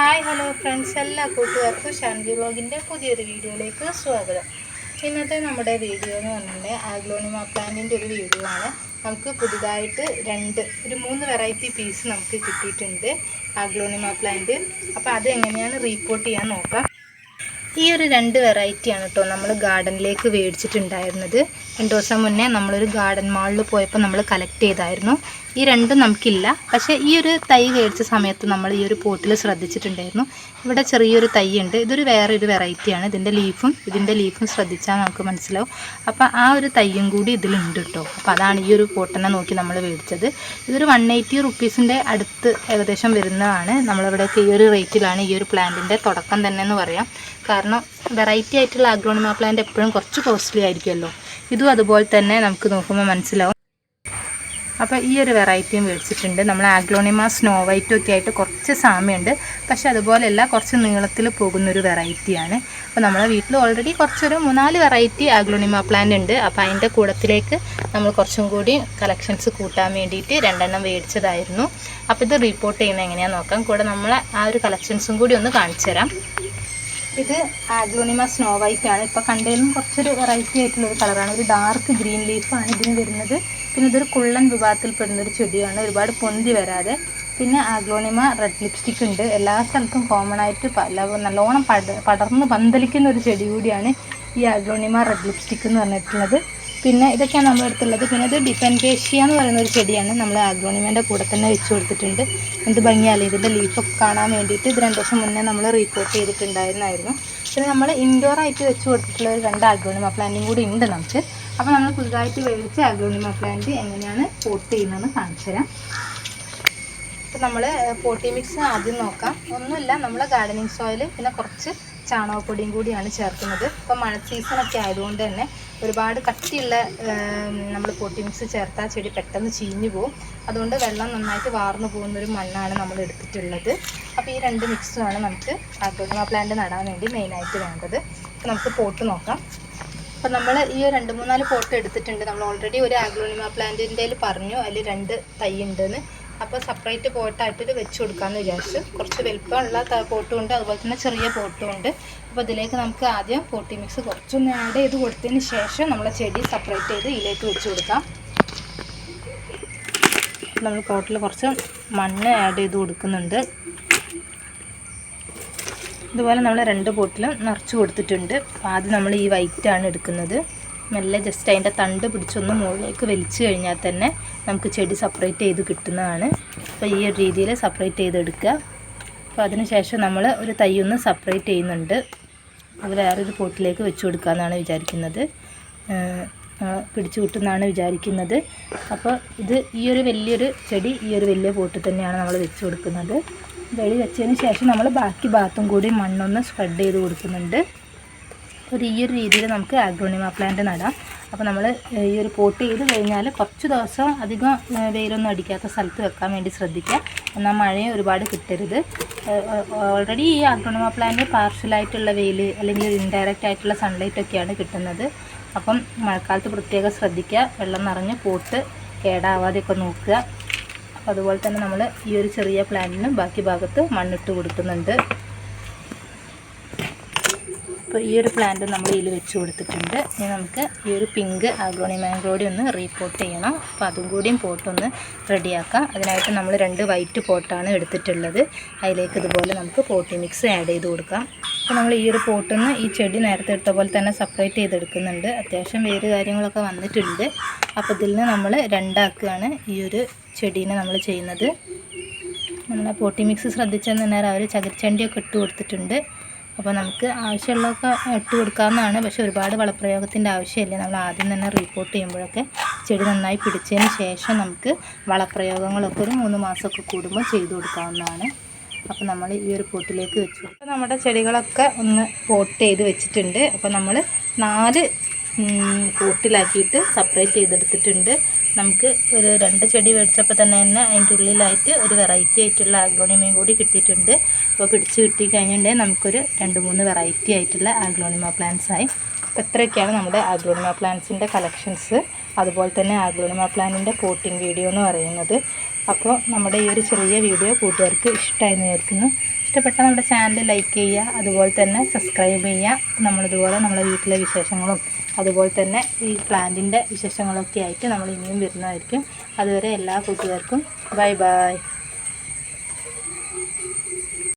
Hi hello friends എല്ലാ കൂട്ടുകാർക്കും ശാന്തി വ്ലോഗിന്റെ പുതിയൊരു വീഡിയോയിലേക്ക് സ്വാഗതം. ഇന്നത്തെ നമ്മുടെ വീഡിയോ എന്ന് പറഞ്ഞിട്ടുണ്ടെങ്കിൽ ആഗ്ലോണിമ പ്ലാന്റിന്റെ ഒരു വീഡിയോ ആണ്. നമുക്ക് പുതുതായിട്ട് രണ്ട് ഒരു മൂന്ന് വെറൈറ്റി പീസ് നമുക്ക് കിട്ടിയിട്ടുണ്ട് ആഗ്ലോണിമ പ്ലാന്റ്. അപ്പോൾ അത് എങ്ങനെയാണ് റീപ്പോർട്ട് ചെയ്യാൻ നോക്കാം. ഈ ഒരു രണ്ട് വെറൈറ്റിയാണ് കേട്ടോ നമ്മൾ ഗാർഡനിലേക്ക് മേടിച്ചിട്ടുണ്ടായിരുന്നത്. രണ്ട് ദിവസം മുന്നേ നമ്മളൊരു ഗാർഡൻ മാളിൽ പോയപ്പോൾ നമ്മൾ കളക്ട് ചെയ്തായിരുന്നു. ഈ രണ്ടും നമുക്കില്ല. പക്ഷേ ഈ ഒരു തൈ കഴിച്ച സമയത്ത് നമ്മൾ ഈ ഒരു പോട്ടിൽ ശ്രദ്ധിച്ചിട്ടുണ്ടായിരുന്നു. ഇവിടെ ചെറിയൊരു തൈ ഉണ്ട് ഇതൊരു വേറെ ഒരു വെറൈറ്റിയാണ്. ഇതിന്റെ ലീഫും ഇതിന്റെ ലീഫും ശ്രദ്ധിച്ചാൽ നമുക്ക് മനസ്സിലാവും. അപ്പോൾ ആ ഒരു തൈയും കൂടി ഇതിലുണ്ട് കേട്ടോ. അപ്പോൾ അതാണ് ഈ ഒരു പോട്ടനെ നോക്കി നമ്മൾ മേടിച്ചത് ഇതൊരു വൺ എയ്റ്റി റുപ്പീസിന്റെ അടുത്ത് ഏകദേശം വരുന്നതാണ്. നമ്മളിവിടെയൊക്കെ ഈ ഒരു റേറ്റിലാണ് ഈ ഒരു പ്ലാന്റിന്റെ തുടക്കം തന്നെ എന്ന് പറയാം. കാരണം വെറൈറ്റി ആയിട്ടുള്ള അഗ്രോണിമ പ്ലാന്റ് എപ്പോഴും കുറച്ച് കോസ്റ്റ്ലി ആയിരിക്കുമല്ലോ. ഇതും അതുപോലെ തന്നെ നമുക്ക് നോക്കുമ്പോൾ മനസ്സിലാവും. അപ്പോൾ ഈ ഒരു വെറൈറ്റിയും മേടിച്ചിട്ടുണ്ട്. നമ്മൾ ആഗ്ലോണിമ സ്നോ വൈറ്റും ഒക്കെ ആയിട്ട് കുറച്ച് സാമ്യമുണ്ട്. പക്ഷെ അതുപോലെയല്ല കുറച്ച് നീളത്തിൽ പോകുന്നൊരു വെറൈറ്റിയാണ് അപ്പോൾ നമ്മളെ വീട്ടിൽ ഓൾറെഡി കുറച്ചൊരു മൂന്നാൽ വെറൈറ്റി ആഗ്ലോണിമ പ്ലാന്റ് ഉണ്ട്. അപ്പോൾ അതിന്റെ കൂടത്തിലേക്ക് നമ്മൾ കുറച്ചും കൂടി കളക്ഷൻസ് കൂട്ടാൻ വേണ്ടിയിട്ട് രണ്ടെണ്ണം മേടിച്ചതായിരുന്നു. അപ്പോൾ ഇത് റിപ്പോർട്ട് ചെയ്യുന്നത് എങ്ങനെയാണെന്ന് നോക്കാം. കൂടെ നമ്മളെ ആ ഒരു കളക്ഷൻസും കൂടി ഒന്ന് കാണിച്ചു തരാം. ഇത് ആഗ്ലോണിമ സ്നോ വൈറ്റ് ആണ്. ഇപ്പോൾ കണ്ടതിലും കുറച്ചൊരു വെറൈറ്റി ആയിട്ടുള്ള ഒരു കളറാണ് ഒരു ഡാർക്ക് ഗ്രീൻ ലീഫാണ് ഇതിന് വരുന്നത്. പിന്നെ ഇതൊരു കുള്ളൻ വിഭാഗത്തിൽ പെടുന്ന ഒരു ചെടിയാണ്. ഒരുപാട് പൊന്തി വരാതെ. പിന്നെ ആഗ്ലോണിമ റെഡ് ലിപ്സ്റ്റിക് ഉണ്ട്. എല്ലാ സ്ഥലത്തും കോമൺ ആയിട്ട് പല നല്ലോണം പട പടർന്ന് പന്തലിക്കുന്ന ഒരു ചെടി കൂടിയാണ് ഈ ആഗ്ലോണിമ റെഡ് ലിപ്സ്റ്റിക് എന്ന് പറഞ്ഞിട്ടുള്ളത്. പിന്നെ ഇതൊക്കെയാണ് നമ്മൾ അടുത്തുള്ളത് പിന്നെ ഇത് ഡിപ്പൻകേഷ്യ എന്ന് പറയുന്ന ഒരു ചെടിയാണ്. നമ്മൾ ആഗ്രോണിമേന്റെ കൂടെ തന്നെ വെച്ച് കൊടുത്തിട്ടുണ്ട്. എന്ത് ഭംഗിയല്ലേ? ഇതിന്റെ ലീഫൊക്കെ കാണാൻ വേണ്ടിയിട്ട് ഇത് രണ്ട് ദിവസം മുന്നേ നമ്മൾ റീപോർട്ട് ചെയ്തിട്ടുണ്ടായിരുന്നായിരുന്നു. പിന്നെ നമ്മൾ ഇൻഡോർ ആയിട്ട് വെച്ച് കൊടുത്തിട്ടുള്ള ഒരു രണ്ട് ആഗ്രോണിമ പ്ലാന്റും കൂടി ഉണ്ട് നമുക്ക്. അപ്പോൾ നമ്മൾ പുതുതായിട്ട് മേടിച്ച ആഗ്രോണിമ പ്ലാന്റ് എങ്ങനെയാണ് പോട്ട് ചെയ്യുന്നതെന്ന് കാണിച്ചു തരാം. അപ്പോൾ നമ്മൾ പോട്ടി മിക്സ് ആദ്യം നോക്കാം. ഒന്നുമില്ല നമ്മൾ ഗാർഡനിങ് സോയിൽ പിന്നെ കുറച്ച് ചാണകപ്പൊടിയും കൂടിയാണ് ചേർക്കുന്നത്. ഇപ്പോൾ മഴ സീസണൊക്കെ ആയതുകൊണ്ട് തന്നെ ഒരുപാട് കട്ടിയുള്ള നമ്മൾ പൊട്ടി മിക്സ് ചേർത്താൽ ചെടി പെട്ടെന്ന് ചീഞ്ഞു പോകും അതുകൊണ്ട് വെള്ളം നന്നായിട്ട് വാർന്നു പോകുന്നൊരു മണ്ണാണ് നമ്മൾ എടുത്തിട്ടുള്ളത്. അപ്പോൾ ഈ രണ്ട് മിക്സുമാണ് നമുക്ക് ആഗ്രോണിമ പ്ലാന്റ് നടാൻ വേണ്ടി മെയിനായിട്ട് വേണ്ടത്. അപ്പോൾ നമുക്ക് പോട്ട് നോക്കാം. അപ്പോൾ നമ്മൾ ഈ രണ്ട് മൂന്നാൽ പോട്ട് എടുത്തിട്ടുണ്ട്. നമ്മൾ ഓൾറെഡി ഒരു ആഗ്ലോണിമ പ്ലാന്റിന്റെ പറഞ്ഞു അതിൽ രണ്ട് തൈ ഉണ്ടെന്ന്. അപ്പോൾ സെപ്പറേറ്റ് പോട്ടായിട്ട് വെച്ച് കൊടുക്കാമെന്ന് വിചാരിച്ചു. കുറച്ച് വലുപ്പമുള്ള പോട്ടുമുണ്ട് അതുപോലെ തന്നെ ചെറിയ പോട്ടുമുണ്ട്. അപ്പോൾ ഇതിലേക്ക് നമുക്ക് ആദ്യം പോട്ടി മിക്സ് കുറച്ചൊന്ന് ആഡ് ചെയ്ത് കൊടുത്തതിന് ശേഷം നമ്മളെ ചെടി സെപ്പറേറ്റ് ചെയ്ത് ഇതിലേക്ക് വെച്ച് കൊടുക്കാം. നമ്മൾ പോട്ടിൽ കുറച്ച് മണ്ണ് ആഡ് ചെയ്ത് കൊടുക്കുന്നുണ്ട്. ഇതുപോലെ നമ്മൾ രണ്ട് പോട്ടിലും നിറച്ച് കൊടുത്തിട്ടുണ്ട്. ആദ്യം നമ്മൾ ഈ വൈറ്റാണ് എടുക്കുന്നത്. മെല്ലെ ജസ്റ്റ് അതിന്റെ തണ്ട് പിടിച്ചൊന്ന് മുകളിലേക്ക് വലിച്ചു കഴിഞ്ഞാൽ തന്നെ നമുക്ക് ചെടി സെപ്പറേറ്റ് ചെയ്ത് കിട്ടുന്നതാണ്. അപ്പോൾ ഈ ഒരു രീതിയിൽ സെപ്പറേറ്റ് ചെയ്തെടുക്കുക. അപ്പോൾ അതിനുശേഷം നമ്മൾ ഒരു തൈ ഒന്ന് സെപ്പറേറ്റ് ചെയ്യുന്നുണ്ട്. അത് വേറൊരു പോട്ടിലേക്ക് വെച്ച് കൊടുക്കാമെന്നാണ് വിചാരിക്കുന്നത്. പിടിച്ചു കിട്ടുമെന്നാണ് വിചാരിക്കുന്നത്. അപ്പോൾ ഇത് ഈ ഒരു വലിയൊരു ചെടി ഈ ഒരു വലിയ പോട്ടിൽ തന്നെയാണ് നമ്മൾ വെച്ച് കൊടുക്കുന്നത്. വെളി വെച്ചതിന് ശേഷം നമ്മൾ ബാക്കി ഭാഗത്തും കൂടി മണ്ണൊന്ന് സ്പ്രെഡ് ചെയ്ത് കൊടുക്കുന്നുണ്ട്. ഒരു ഈ ഒരു രീതിയിൽ നമുക്ക് ആഗ്രോണിമ പ്ലാന്റ് നടാം. അപ്പോൾ നമ്മൾ ഈ ഒരു പോട്ട് ചെയ്ത് കഴിഞ്ഞാൽ കുറച്ച് ദിവസം അധികം വെയിലൊന്നും അടിക്കാത്ത സ്ഥലത്ത് വെക്കാൻ വേണ്ടി ശ്രദ്ധിക്കുക. എന്നാൽ മഴയെ ഒരുപാട് കിട്ടരുത്. ഓൾറെഡി ഈ ആഗ്രോണിമ പ്ലാന്റ് പാർഷ്യലായിട്ടുള്ള വെയിൽ അല്ലെങ്കിൽ ഇൻഡയറക്റ്റ് ആയിട്ടുള്ള സൺലൈറ്റ് ഒക്കെയാണ് കിട്ടുന്നത്. അപ്പം മഴക്കാലത്ത് പ്രത്യേകം ശ്രദ്ധിക്കുക. വെള്ളം നിറഞ്ഞ് പോട്ട് കേടാവാതെയൊക്കെ നോക്കുക. അപ്പോൾ അതുപോലെ തന്നെ നമ്മൾ ഈ ഒരു ചെറിയ പ്ലാന്റിന് ബാക്കി ഭാഗത്ത് മണ്ണിട്ട് കൊടുക്കുന്നുണ്ട്. അപ്പോൾ ഈ ഒരു പ്ലാന്റ് നമ്മൾ ഇതിൽ വെച്ച് കൊടുത്തിട്ടുണ്ട്. ഇനി നമുക്ക് ഈ ഒരു പിങ്ക് ആഗ്രോണി മാംഗ്രോഡി ഒന്ന് റീപോട്ട് ചെയ്യണം. അപ്പോൾ അതും കൂടിയും പോട്ടൊന്ന് റെഡിയാക്കാം അതിനായിട്ട് നമ്മൾ രണ്ട് വൈറ്റ് പോട്ടാണ് എടുത്തിട്ടുള്ളത്. അതിലേക്ക് ഇതുപോലെ നമുക്ക് പോട്ടി മിക്സ് ആഡ് ചെയ്ത് കൊടുക്കാം. അപ്പോൾ നമ്മൾ ഈ ഒരു പോട്ടിൽ നിന്ന് ഈ ചെടി നേരത്തെ എടുത്ത പോലെ തന്നെ സെപ്പറേറ്റ് ചെയ്തെടുക്കുന്നുണ്ട്. അത്യാവശ്യം വേറെ കാര്യങ്ങളൊക്കെ വന്നിട്ടുണ്ട്. അപ്പോൾ ഇതിൽ നിന്ന് നമ്മൾ രണ്ടാക്കുകയാണ് ഈ ഒരു ചെടീനെ നമ്മൾ ചെയ്യുന്നത്. നമ്മളെ പോട്ടി മിക്സ് ശ്രദ്ധിച്ചെന്ന് പറഞ്ഞാൽ അവർ ചകിരിച്ചണ്ടിയൊക്കെ ഇട്ട് കൊടുത്തിട്ടുണ്ട്. അപ്പോൾ നമുക്ക് ആവശ്യമുള്ളതൊക്കെ ഇട്ട് കൊടുക്കാവുന്നതാണ്. പക്ഷേ ഒരുപാട് വളപ്രയോഗത്തിന്റെ ആവശ്യമില്ല. നമ്മൾ ആദ്യം തന്നെ റിപ്പോർട്ട് ചെയ്യുമ്പോഴൊക്കെ ചെടി നന്നായി പിടിച്ചതിന് ശേഷം നമുക്ക് വളപ്രയോഗങ്ങളൊക്കെ ഒരു മൂന്ന് മാസമൊക്കെ കൂടുമ്പോൾ ചെയ്തു കൊടുക്കാവുന്നതാണ്. അപ്പോൾ നമ്മൾ ഈ ഒരു പോട്ടിലേക്ക് വെച്ചു. അപ്പോൾ നമ്മുടെ ചെടികളൊക്കെ ഒന്ന് പോട്ട് ചെയ്ത് വെച്ചിട്ടുണ്ട്. അപ്പോൾ നമ്മൾ നാല് പോട്ടിലാക്കിയിട്ട് സെപ്പറേറ്റ് ചെയ്തെടുത്തിട്ടുണ്ട്. നമുക്ക് ഒരു രണ്ട് ചെടി മേടിച്ചപ്പോൾ തന്നെ തന്നെ അതിന്റെ ഉള്ളിലായിട്ട് ഒരു വെറൈറ്റി ആയിട്ടുള്ള ആഗ്ലോണിമയും കൂടി കിട്ടിയിട്ടുണ്ട്. അപ്പോൾ പിടിച്ച് കിട്ടി നമുക്കൊരു രണ്ട് മൂന്ന് വെറൈറ്റി ആയിട്ടുള്ള ആഗ്ലോണിമ പ്ലാന്റ്സ് ആയി. അപ്പോൾ ഇത്രയൊക്കെയാണ് നമ്മുടെ ആഗ്ലോണിമ പ്ലാന്റ്സിന്റെ കളക്ഷൻസ് അതുപോലെ തന്നെ ആഗ്ലോണിമ പ്ലാന്റിന്റെ പോട്ടിംഗ് വീഡിയോ എന്ന് പറയുന്നത്. അപ്പോൾ നമ്മുടെ ഈ ഒരു ചെറിയ വീഡിയോ കൂട്ടുകാർക്ക് ഇഷ്ടമായി വിചാരിക്കുന്നു. ഇഷ്ടപ്പെട്ട നമ്മുടെ ചാനൽ ലൈക്ക് ചെയ്യുക അതുപോലെ തന്നെ സബ്സ്ക്രൈബ് ചെയ്യുക. നമ്മളിതുപോലെ നമ്മുടെ വീട്ടിലെ വിശേഷങ്ങളും അതുപോലെ തന്നെ ഈ പ്ലാന്റിന്റെ വിശേഷങ്ങളൊക്കെ ആയിട്ട് നമ്മൾ ഇനിയും വരുന്നതായിരിക്കും. അതുവരെ എല്ലാ കൂട്ടുകാർക്കും ബൈ ബൈ